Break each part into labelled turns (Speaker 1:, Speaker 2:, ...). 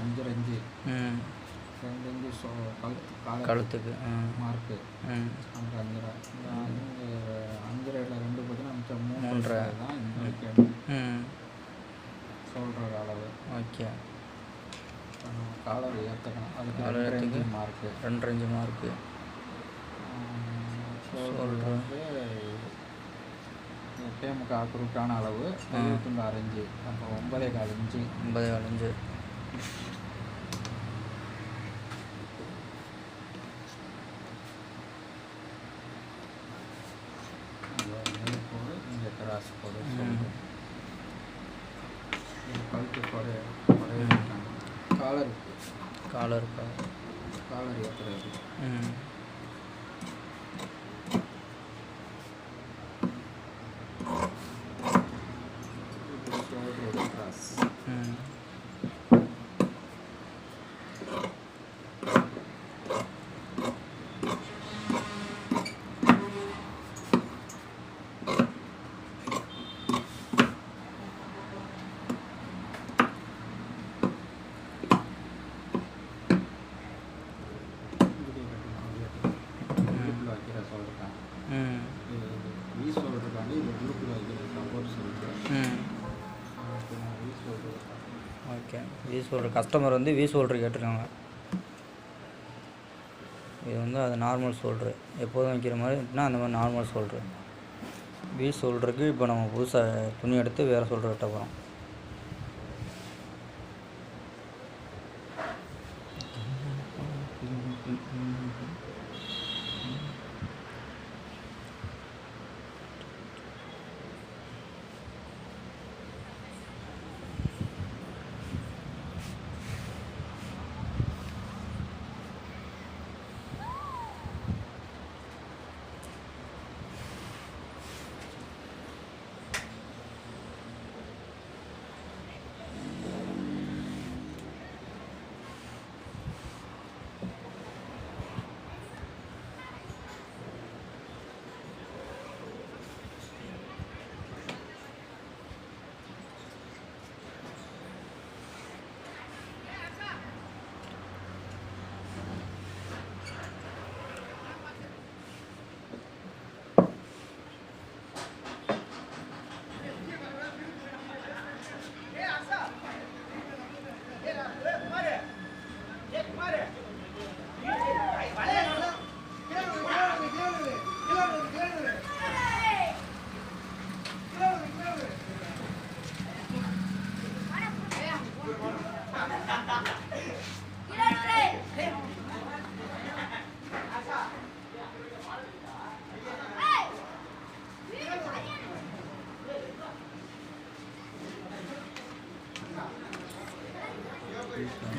Speaker 1: Inch
Speaker 2: ம்
Speaker 1: ரெண்டு inch so கழுத்து கால
Speaker 2: கழுத்துக்கு
Speaker 1: மார்க்கு. அந்த அஞ்சரை. அஞ்சு அஞ்சரையில் ரெண்டு பார்த்தீங்கன்னா மிச்சம்
Speaker 2: மூன்றரை.
Speaker 1: தான் இந்த சொல்கிற அளவு.
Speaker 2: ஓகே.
Speaker 1: காலர் ஏற்றுக்கணும் அதுக்கு ரெண்டு. Inch mark.
Speaker 2: ரெண்டு அஞ்சு மார்க்கு
Speaker 1: ஷோல்டர் வந்து முக்கால் குறுக்கான அளவு எழுபத்தொன்று அரைஞ்சு அப்போ ஒன்பதே கால் இன்ச்சு.
Speaker 2: ஒன்பது அஞ்சு
Speaker 1: கோடு இங்கே கிராஸ். இது கழுத்து கொடைய காலர்
Speaker 2: காலர்
Speaker 1: காலர் ஏற்றுறது
Speaker 2: ம்
Speaker 1: இது ஷோல்டர் கிராஸ்
Speaker 2: ம்
Speaker 1: உள்ளுக்குள்ள வைக்கிற சொல்லிருக்காங்க
Speaker 2: ம்
Speaker 1: இது வீ சொல்லிருக்காங்க இது உள்ளுக்குள்ள வைக்கிற சப்போர்ட் சொல்லிருக்காங்க
Speaker 2: ம்
Speaker 1: வீ சொல்லிருக்காங்க
Speaker 2: ஓகே. வி சோல்டர் கஸ்டமர் வந்து வி ஹோல்டர் கேட்டிருக்காங்க. இது வந்து அது நார்மல் சோல்ட்ரு எப்போதும் வைக்கிற மாதிரி இருந்துச்சுன்னா அந்த மாதிரி நார்மல் சோல்ட்ரு வி சோல்டருக்கு இப்போ நம்ம புதுசாக துணி எடுத்து வேறு சோல்டர் வெட்ட போகிறோம்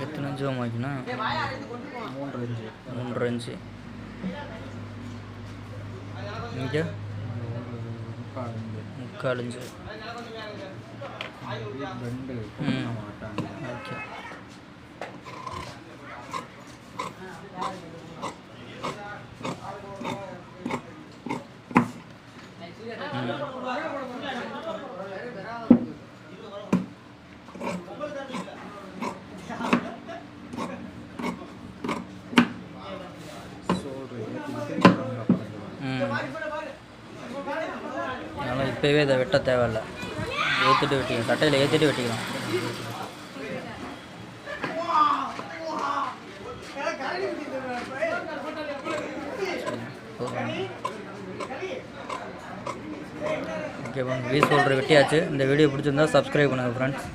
Speaker 2: எத்தனை இன்ச்சு வைக்கணும்
Speaker 1: மூன்று இன்ச்சு
Speaker 2: மூன்றரை இன்ச்சு இங்கே?
Speaker 1: முக்கால் இன்ச்சு
Speaker 2: முக்கால் இப்போவே இதை வெட்ட தேவையில்லை. ஏற்றிட்டு வெட்டிக்கலாம் சட்டையில் ஏற்றிட்டு வெட்டிக்கலாம் ஓகே வீ சொல்கிற வெட்டியாச்சு. இந்த வீடியோ பிடிச்சிருந்தா சப்ஸ்கிரைப் பண்ணுங்கள் ஃப்ரெண்ட்ஸ்